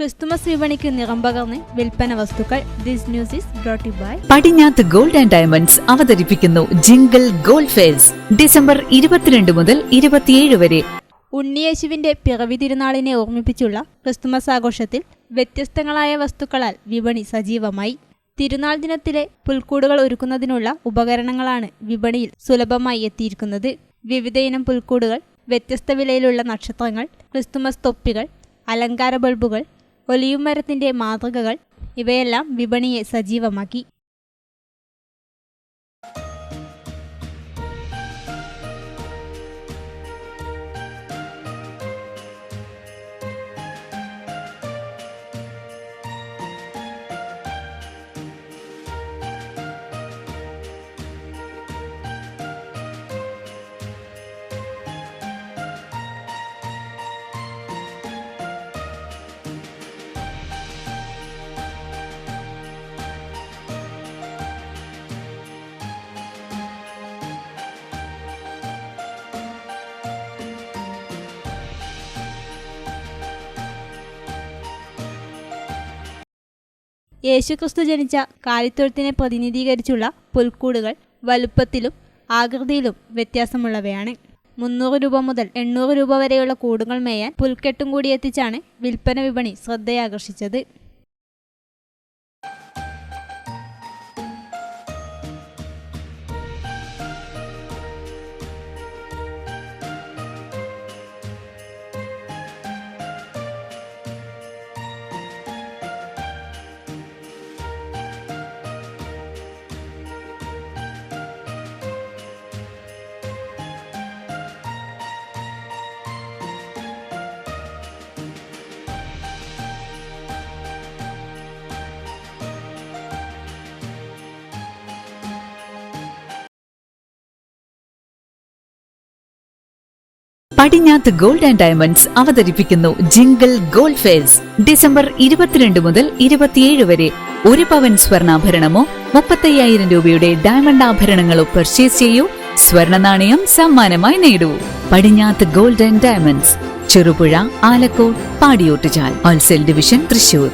Christmas വിപണിക്ക് നിറം പകർന്ന് വിൽപ്പന വസ്തുക്കൾ. This news is brought by Padinjath gold and diamonds അവതരിപ്പിക്കുന്നു ജിംഗിൾ ഗോൾഡ് ഫെയർസ് ഡിസംബർ ഇരുപത്തിരണ്ട് മുതൽ ഇരുപത്തിയേഴ് വരെ. ഉണ്ണിയേശുവിന്റെ പിറവി തിരുനാളിനെ ഓർമ്മിപ്പിച്ചുള്ള ക്രിസ്തുമസ് ആഘോഷത്തിൽ വ്യത്യസ്തങ്ങളായ വസ്തുക്കളാൽ വിപണി സജീവമായി. തിരുനാൾ ദിനത്തിലെ പുൽക്കൂടുകൾ ഒരുക്കുന്നതിനുള്ള ഉപകരണങ്ങളാണ് വിപണിയിൽ സുലഭമായി എത്തിയിരിക്കുന്നത്. വിവിധയിനം പുൽക്കൂടുകൾ വ്യത്യസ്ത വിലയിലുള്ള നക്ഷത്രങ്ങൾ ക്രിസ്തുമസ് തൊപ്പികൾ അലങ്കാര ബൾബുകൾ ഒലിയും മരത്തിന്റെ മാതൃകകൾ ഇവയെല്ലാം വിപണിയെ സജീവമാക്കി. യേശുക്രിസ്തു ജനിച്ച കാലിത്തൊഴുത്തിനെ പ്രതിനിധീകരിച്ചുള്ള പുൽക്കൂടുകൾ വലുപ്പത്തിലും ആകൃതിയിലും വ്യത്യാസമുള്ളവയാണ്. മുന്നൂറ് രൂപ മുതൽ എണ്ണൂറ് രൂപ വരെയുള്ള കൂടുകൾ മേയാൻ പുൽക്കെട്ടും കൂടി എത്തിച്ചാണ് വിൽപ്പന വിപണി ശ്രദ്ധയാകർഷിച്ചത്. പടിഞ്ഞാത്ത് ഗോൾഡ് ആൻഡ് ഡയമണ്ട്സ് അവതരിപ്പിക്കുന്നു ജിംഗിൾ ഗോൾഡ് ഫെയർസ്. ഡിസംബർ ഇരുപത്തിരണ്ട് മുതൽ ഇരുപത്തിയേഴ് വരെ ഒരു പവൻ സ്വർണാഭരണമോ മുപ്പത്തയ്യായിരം രൂപയുടെ ഡയമണ്ട് ആഭരണങ്ങളോ പർച്ചേസ് ചെയ്യൂ. സ്വർണ നാണയം സമ്മാനമായി നേടൂ. Padinjath gold and diamonds. Cherupuzha Alakode Padiyottuchal. Wholesale division Thrissur.